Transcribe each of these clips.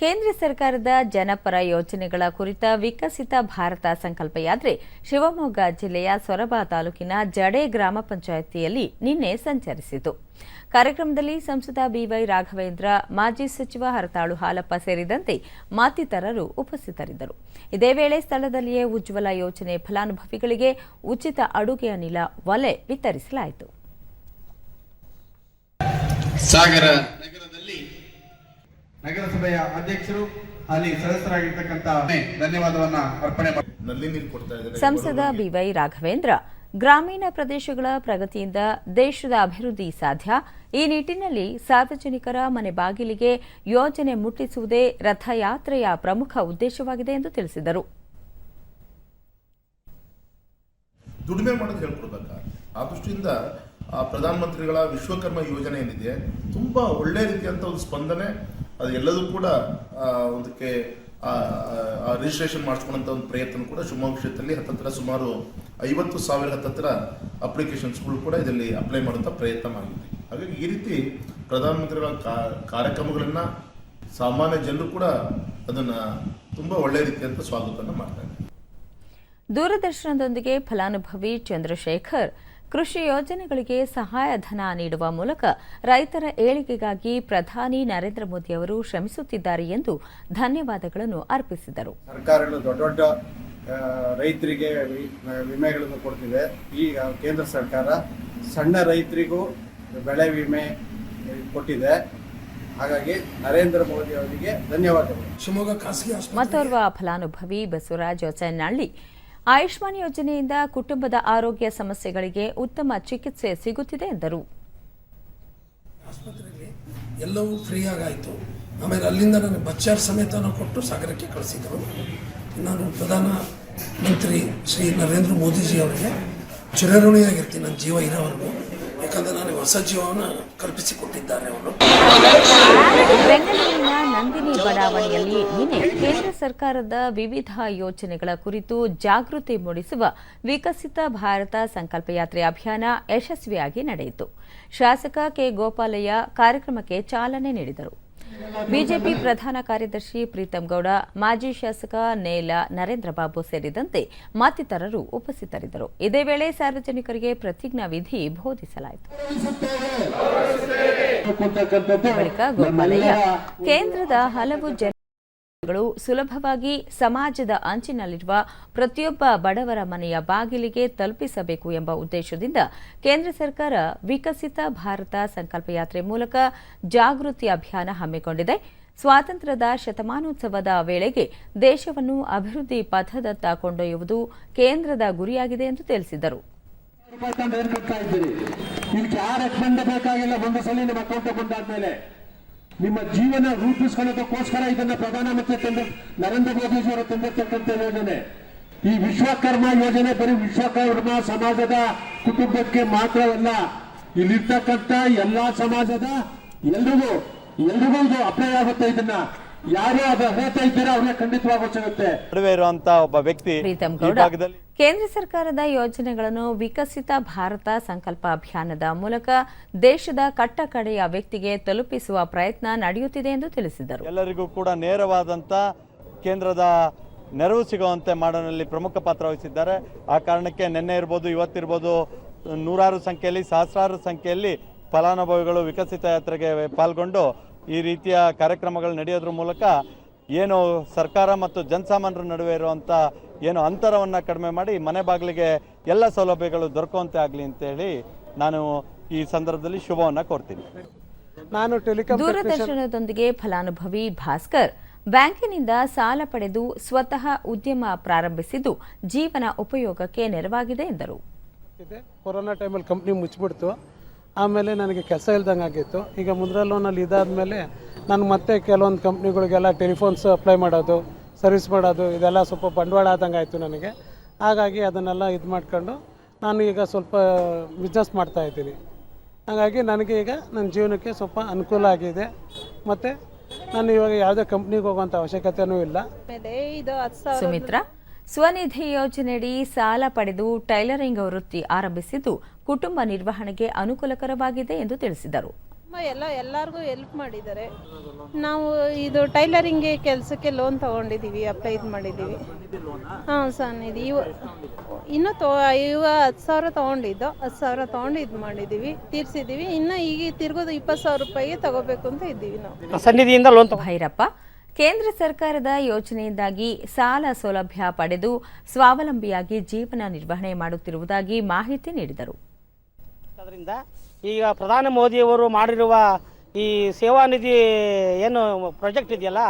ಕೇಂದ್ರ ಸರ್ಕಾರದ ಜನಪರ ಯೋಜನೆಗಳ ಕುರಿತ ವಿಕಸಿತ ಭಾರತ ಸಂಕಲ್ಪ ಯಾತ್ರೆ ಶಿವಮೊಗ್ಗ ಜಿಲ್ಲೆಯ ಸೊರಬ ತಾಲೂಕಿನ ಜಡೆ ಗ್ರಾಮ ಪಂಚಾಯಿತಿಯಲ್ಲಿ ನಿನ್ನೆ ಸಂಚರಿಸಿತು. ಕಾರ್ಯಕ್ರಮದಲ್ಲಿ ಸಂಸದ ಬಿವೈ ರಾಘವೇಂದ್ರ, ಮಾಜಿ ಸಚಿವ ಹರತಾಳು ಹಾಲಪ್ಪ ಸೇರಿದಂತೆ ಮತ್ತಿತರರು ಉಪಸ್ಥಿತರಿದ್ದರು. ಇದೇ ವೇಳೆ ಸ್ಥಳದಲ್ಲಿಯೇ ಉಜ್ವಲ ಯೋಜನೆ ಫಲಾನುಭವಿಗಳಿಗೆ ಉಚಿತ ಅಡುಗೆ ಅನಿಲ ಒಲೆ ವಿತರಿಸಲಾಯಿತು. ಸಾಗರ ನಗರಸಭೆಯ ಅಧ್ಯಕ್ಷರು ಅಲ್ಲಿ ಸದಸ್ಯರಾಗಿರ್ತಕ್ಕಂಥ ಧನ್ಯವಾದವನ್ನ ಅರ್ಪಣೆ ಮಾಡಿ ನಲ್ಲಿ ನೀರು ಕೊಡ್ತಾ ಇದ್ದಾರೆ. ಸಂಸದ ಬಿವೈ ರಾಘವೇಂದ್ರ ಗ್ರಾಮೀಣ ಪ್ರದೇಶಗಳ ಪ್ರಗತಿಯಿಂದ ದೇಶದ ಅಭಿವೃದ್ಧಿ ಸಾಧ್ಯ. ಈ ನಿಟ್ಟಿನಲ್ಲಿ ಸಾರ್ವಜನಿಕರ ಮನೆ ಬಾಗಿಲಿಗೆ ಯೋಜನೆ ಮುಟ್ಟಿಸುವುದೇ ರಥಯಾತ್ರೆಯ ಪ್ರಮುಖ ಉದ್ದೇಶವಾಗಿದೆ ಎಂದು ತಿಳಿಸಿದರು. ದುಡಿಮೆ ಮಾಡೋದು ಹೇಳ್ಕೊಡ್ಬೇಕ? ಆ ದೃಷ್ಟಿಯಿಂದ ಆ ಪ್ರಧಾನಮಂತ್ರಿಗಳ ವಿಶ್ವಕರ್ಮ ಯೋಜನೆ ಏನಿದೆ ತುಂಬಾ ಒಳ್ಳೆ ರೀತಿಯಂತ ಒಂದು ಸ್ಪಂದನೆ ಅದು ಎಲ್ಲದೂ ಕೂಡ ಆ, ರಿಜಿಸ್ಟ್ರೇಷನ್ ಮಾಡಿಸ್ಕೊಂಡಂತ ಒಂದು ಪ್ರಯತ್ನ ಕೂಡ ಶಿವಮೊಗ್ಗ ಕ್ಷೇತ್ರದಲ್ಲಿ ಹತ್ತತ್ರ ಸುಮಾರು ಐವತ್ತು ಸಾವಿರ ಹತ್ತತ್ರ ಅಪ್ಲಿಕೇಶನ್ಸ್ಗಳು ಕೂಡ ಇದರಲ್ಲಿ ಅಪ್ಲೈ ಮಾಡುವಂಥ ಪ್ರಯತ್ನ ಮಾಡಿದ್ವಿ ಹಾಗಾಗಿ ಈ ರೀತಿ ಪ್ರಧಾನಮಂತ್ರಿಗಳ ಕಾರ್ಯಕ್ರಮಗಳನ್ನು ಸಾಮಾನ್ಯ ಜನರು ಕೂಡ ಅದನ್ನು ತುಂಬ ಒಳ್ಳೆ ರೀತಿಯಂತ ಸ್ವಾಗತವನ್ನು ಮಾಡ್ತಾರೆ ದೂರದರ್ಶನದೊಂದಿಗೆ ಫಲಾನುಭವಿ ಚಂದ್ರಶೇಖರ್ ಕೃಷಿ ಯೋಜನೆಗಳಿಗೆ ಸಹಾಯಧನ ನೀಡುವ ಮೂಲಕ ರೈತರ ಏಳಿಗೆಗಾಗಿ ಪ್ರಧಾನಿ ನರೇಂದ್ರ ಮೋದಿ ಅವರು ಶ್ರಮಿಸುತ್ತಿದ್ದಾರೆ ಎಂದು ಧನ್ಯವಾದಗಳನ್ನು ಅರ್ಪಿಸಿದರು. ಸರ್ಕಾರಗಳು ದೊಡ್ಡ ದೊಡ್ಡ ರೈತರಿಗೆ ವಿಮೆಗಳನ್ನು ಕೊಡ್ತಿದೆ. ಈ ಕೇಂದ್ರ ಸರ್ಕಾರ ಸಣ್ಣ ರೈತರಿಗೂ ಬೆಳೆ ವಿಮೆ ಕೊಟ್ಟಿದೆ. ಹಾಗಾಗಿ ನರೇಂದ್ರ ಮೋದಿ ಅವರಿಗೆ ಧನ್ಯವಾದಗಳು. ಶಿವಮೊಗ್ಗ ಖಾಸಗಿ ಮತ್ತೋರ್ವ ಫಲಾನುಭವಿ ಬಸವರಾಜ್ ಹೊಸನಹಳ್ಳಿ ಆಯುಷ್ಮಾನ್ ಯೋಜನೆಯಿಂದ ಕುಟುಂಬದ ಆರೋಗ್ಯ ಸಮಸ್ಯೆಗಳಿಗೆ ಉತ್ತಮ ಚಿಕಿತ್ಸೆ ಸಿಗುತ್ತಿದೆ ಎಂದರು. ಆಸ್ಪತ್ರೆಯಲ್ಲಿ ಎಲ್ಲವೂ ಫ್ರೀಯಾಗಾಯಿತು ಆಮೇಲೆ ಅಲ್ಲಿಂದ ನನಗೆ ಬಚ್ಚಾರ್ ಸಮೇತನ ಕೊಟ್ಟು ಸಾಗರಕ್ಕೆ ಕಳಿಸಿದರು ನಾನು ಪ್ರಧಾನ ಮಂತ್ರಿ ಶ್ರೀ ನರೇಂದ್ರ ಮೋದಿಜಿ ಅವರಿಗೆ ಚಿರಋಣಿಯಾಗಿರ್ತೀನಿ ನನ್ನ ಜೀವ ಇರೋವರೆಗೂ. ನನಗೆ ಹೊಸ ಅವರು ಬೆಂಗಳೂರಿನ ನಂದಿನಿ ಬಡಾವಣೆಯಲ್ಲಿ ನಿನ್ನೆ ಕೇಂದ್ರ ಸರ್ಕಾರದ ವಿವಿಧ ಯೋಜನೆಗಳ ಕುರಿತು ಜಾಗೃತಿ ಮೂಡಿಸುವ ವಿಕಸಿತ ಭಾರತ ಸಂಕಲ್ಪ ಯಾತ್ರೆ ಅಭಿಯಾನ ಯಶಸ್ವಿಯಾಗಿ ನಡೆಯಿತು. ಶಾಸಕ ಕೆ ಗೋಪಾಲಯ್ಯ ಕಾರ್ಯಕ್ರಮಕ್ಕೆ ಚಾಲನೆ ನೀಡಿದರು. ಬಿಜೆಪಿ ಪ್ರಧಾನ ಕಾರ್ಯದರ್ಶಿ ಪ್ರೀತಂ ಗೌಡ ಮಾಜಿ ಶಾಸಕ ನೇಲ ನರೇಂದ್ರ ಬಾಬು ಸೇರಿದಂತೆ ಮತ್ತಿತರರು ಉಪಸ್ಥಿತರಿದ್ದರು. ಇದೇ ವೇಳೆ ಸಾರ್ವಜನಿಕರಿಗೆ ಪ್ರತಿಜ್ಞಾ ವಿಧಿ ಬೋಧಿಸಲಾಯಿತು. ಬಳಿಕ ಗೋಪಾಲಯ್ಯ ಕೇಂದ್ರದ ಹಲವು ಜನಗಳು ಸುಲಭವಾಗಿ ಸಮಾಜದ ಅಂಚಿನಲ್ಲಿರುವ ಪ್ರತಿಯೊಬ್ಬ ಬಡವರ ಮನೆಯ ಬಾಗಿಲಿಗೆ ತಲುಪಿಸಬೇಕು ಎಂಬ ಉದ್ದೇಶದಿಂದ ಕೇಂದ್ರ ಸರ್ಕಾರ ವಿಕಸಿತ ಭಾರತ ಸಂಕಲ್ಪ ಯಾತ್ರೆ ಮೂಲಕ ಜಾಗೃತಿ ಅಭಿಯಾನ ಹಮ್ಮಿಕೊಂಡಿದೆ. ಸ್ವಾತಂತ್ರ್ಯದ ಶತಮಾನೋತ್ಸವದ ವೇಳೆಗೆ ದೇಶವನ್ನು ಅಭಿವೃದ್ಧಿ ಪಥದತ್ತ ಕೊಂಡೊಯ್ಯುವುದು ಕೇಂದ್ರದ ಗುರಿಯಾಗಿದೆ ಎಂದು ತಿಳಿಸಿದರು. ನಿಮ್ಮ ಜೀವನ ರೂಪಿಸ್ಕೊಳ್ಳೋದಕ್ಕೋಸ್ಕರ ಇದನ್ನ ಪ್ರಧಾನಮಂತ್ರಿ ತಂದ ನರೇಂದ್ರ ಮೋದಿಜಿ ಅವರು ತಂದಿರ್ತಕ್ಕಂಥ ಯೋಜನೆ. ಈ ವಿಶ್ವಕರ್ಮ ಯೋಜನೆ ಬರೀ ವಿಶ್ವಕರ್ಮ ಸಮಾಜದ ಕುಟುಂಬಕ್ಕೆ ಮಾತ್ರವಲ್ಲ ಇಲ್ಲಿರ್ತಕ್ಕಂಥ ಎಲ್ಲಾ ಸಮಾಜದ ಎಲ್ರಿಗೂ ಎಲ್ರಿಗೂ ಇದು ಅಪ್ಲೈ ಆಗುತ್ತೆ ಇದನ್ನ. ಯಾರು ಅದು ಅರ್ಹತೆ ಇದ್ದೀರಾ ಅವ್ರಿಗೆ ಖಂಡಿತವಾಗೂ ಸಿಗುತ್ತೆ. ನಡುವೆ ಇರುವಂತ ಒಬ್ಬ ವ್ಯಕ್ತಿ ಈ ಭಾಗದಲ್ಲಿ ಕೇಂದ್ರ ಸರ್ಕಾರದ ಯೋಜನೆಗಳನ್ನು ವಿಕಸಿತ ಭಾರತ ಸಂಕಲ್ಪ ಅಭಿಯಾನದ ಮೂಲಕ ದೇಶದ ಕಟ್ಟಕಡೆಯ ವ್ಯಕ್ತಿಗೆ ತಲುಪಿಸುವ ಪ್ರಯತ್ನ ನಡೆಯುತ್ತಿದೆ ಎಂದು ತಿಳಿಸಿದರು. ಎಲ್ಲರಿಗೂ ಕೂಡ ನೇರವಾದಂತ ಕೇಂದ್ರದ ನೆರವು ಸಿಗುವಂತೆ ಮಾಡೋನಲ್ಲಿ ಪ್ರಮುಖ ಪಾತ್ರ ವಹಿಸಿದ್ದಾರೆ. ಆ ಕಾರಣಕ್ಕೆ ನಿನ್ನೆ ಇರ್ಬೋದು ಇವತ್ತಿರ್ಬೋದು ನೂರಾರು ಸಂಖ್ಯೆಯಲ್ಲಿ, ಸಹಸ್ರಾರು ಸಂಖ್ಯೆಯಲ್ಲಿ ಫಲಾನುಭವಿಗಳು ವಿಕಸಿತ ಯಾತ್ರೆಗೆ ಪಾಲ್ಗೊಂಡು ಈ ರೀತಿಯ ಕಾರ್ಯಕ್ರಮಗಳು ನಡೆಯೋದ್ರ ಮೂಲಕ ಏನು ಸರ್ಕಾರ ಮತ್ತು ಜನಸಾಮಾನ್ಯರ ನಡುವೆ ಇರುವಂಥ ಏನು ಅಂತರವನ್ನು ಕಡಿಮೆ ಮಾಡಿ ಮನೆ ಬಾಗಿಲಿಗೆ ಎಲ್ಲ ಸೌಲಭ್ಯಗಳು ದೊರಕುವಂತೆ ಆಗಲಿ ಅಂತೇಳಿ ನಾನು ಈ ಸಂದರ್ಭದಲ್ಲಿ ಶುಭವನ್ನು ಕೋರ್ತೀನಿ. ನಾನು ಟೆಲಿಕಾಂ ದೂರದರ್ಶನದೊಂದಿಗೆ ಫಲಾನುಭವಿ ಭಾಸ್ಕರ್ ಬ್ಯಾಂಕಿನಿಂದ ಸಾಲ ಪಡೆದು ಸ್ವತಃ ಉದ್ಯಮ ಪ್ರಾರಂಭಿಸಿದ್ದು ಜೀವನ ಉಪಯೋಗಕ್ಕೆ ನೆರವಾಗಿದೆ ಎಂದರು. ಇದೆ ಕೊರೋನಾ ಟೈಮಲ್ಲಿ ಕಂಪ್ನಿ ಮುಚ್ಚಿಬಿಡ್ತು. ಆಮೇಲೆ ನನಗೆ ಕೆಲಸ ಇಲ್ದಂಗೆ ಆಗಿತ್ತು. ಈಗ ಮುದ್ರಾ ಲೋನಲ್ಲಿ ಇದಾದಮೇಲೆ ನಾನು ಮತ್ತೆ ಕೆಲವೊಂದು ಕಂಪ್ನಿಗಳಿಗೆಲ್ಲ ಟೆಲಿಫೋನ್ಸ್ ಅಪ್ಲೈ ಮಾಡೋದು ಸರ್ವಿಸ್ ಮಾಡೋದು ಇದೆಲ್ಲ ಸ್ವಲ್ಪ ಬಂಡವಾಳ ಆದಂಗೆ ಆಯಿತು ನನಗೆ. ಹಾಗಾಗಿ ಅದನ್ನೆಲ್ಲ ಇದು ಮಾಡ್ಕೊಂಡು ನಾನು ಈಗ ಸ್ವಲ್ಪ ಬಿಸ್ನೆಸ್ ಮಾಡ್ತಾ ಇದ್ದೀನಿ. ಹಾಗಾಗಿ ನನಗೆ ಈಗ ನನ್ನ ಜೀವನಕ್ಕೆ ಸ್ವಲ್ಪ ಅನುಕೂಲ ಆಗಿದೆ. ಮತ್ತು ನಾನು ಇವಾಗ ಯಾವುದೇ ಕಂಪ್ನಿಗೆ ಹೋಗುವಂಥ ಅವಶ್ಯಕತೆಯೂ ಇಲ್ಲ. ಸುಮಿತ್ರಾ? ಸ್ವನಿಧಿ ಯೋಜನೆಯಡಿ ಸಾಲ ಪಡೆದು ಟೈಲರಿಂಗ್ ವೃತ್ತಿ ಆರಂಭಿಸಿದ್ದು ಕುಟುಂಬ ನಿರ್ವಹಣೆಗೆ ಅನುಕೂಲಕರವಾಗಿದೆ ಎಂದು ತಿಳಿಸಿದರು. ಎಲ್ಲ ಎಲ್ಲರಿಗೂ ಹೆಲ್ಪ್ ಮಾಡಿದ್ದಾರೆ. ನಾವು ಇದು ಟೈಲರಿಂಗ್ಗೆ ಕೆಲಸಕ್ಕೆ ಲೋನ್ ತಗೊಂಡಿದ್ದೀವಿ ಅಪ್ಲೈ ಇದು ಮಾಡಿದ್ದೀವಿ. ಹಾಂ ಸರ್ ಇದು ಇವ ಇನ್ನೂ ತೊ ಇವ ಹತ್ತು ಸಾವಿರ ತೊಗೊಂಡಿದ್ದು ಹತ್ತು ಸಾವಿರ ತೊಗೊಂಡು ಇದು ಮಾಡಿದ್ದೀವಿ ತೀರ್ಸಿದ್ದೀವಿ. ಇನ್ನು ಈಗ ತಿರ್ಗೋದು ಇಪ್ಪತ್ತು ಸಾವಿರ ರೂಪಾಯಿಗೆ ತಗೋಬೇಕು ಅಂತ ಇದ್ದೀವಿ ನಾವು. ಸನ್ನಿಧಿಯಿಂದ ಲೋನ್ ಭೈರಪ್ಪ ಕೇಂದ್ರ ಸರ್ಕಾರದ ಯೋಜನೆಯಿಂದಾಗಿ ಸಾಲ ಸೌಲಭ್ಯ ಪಡೆದು ಸ್ವಾವಲಂಬಿಯಾಗಿ ಜೀವನ ನಿರ್ವಹಣೆ ಮಾಡುತ್ತಿರುವುದಾಗಿ ಮಾಹಿತಿ ನೀಡಿದರು. ಅದರಿಂದ ಈಗ ಪ್ರಧಾನಿ ಮೋದಿಯವರು ಮಾಡಿರುವ ಈ ಸೇವಾ ನಿಧಿ ಏನು ಪ್ರಾಜೆಕ್ಟ್ ಇದೆಯಲ್ಲ,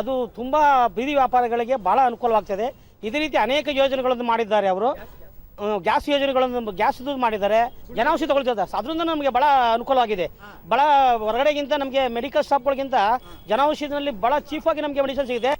ಅದು ತುಂಬ ಬೀದಿ ವ್ಯಾಪಾರಗಳಿಗೆ ಭಾಳ ಅನುಕೂಲವಾಗ್ತದೆ. ಇದೇ ರೀತಿ ಅನೇಕ ಯೋಜನೆಗಳನ್ನು ಮಾಡಿದ್ದಾರೆ ಅವರು. ಗ್ಯಾಸ್ ಯೋಜನೆಗಳನ್ನು ಗ್ಯಾಸ್ ಮಾಡಿದ್ದಾರೆ. ಜನೌಷಧಿ ತಗೊಳ್ತಿದ್ದಾರೆ. ಅದರಿಂದ ನಮಗೆ ಭಾಳ ಅನುಕೂಲವಾಗಿದೆ. ಬಹಳ ಹೊರಗಡೆಗಿಂತ ನಮಗೆ ಮೆಡಿಕಲ್ ಶಾಪ್ಗಳಿಗಿಂತ ಜನೌಷಧಿನಲ್ಲಿ ಭಾಳ ಚೀಫಾಗಿ ನಮಗೆ ಮೆಡಿಸಿನ್ ಸಿಗಿದೆ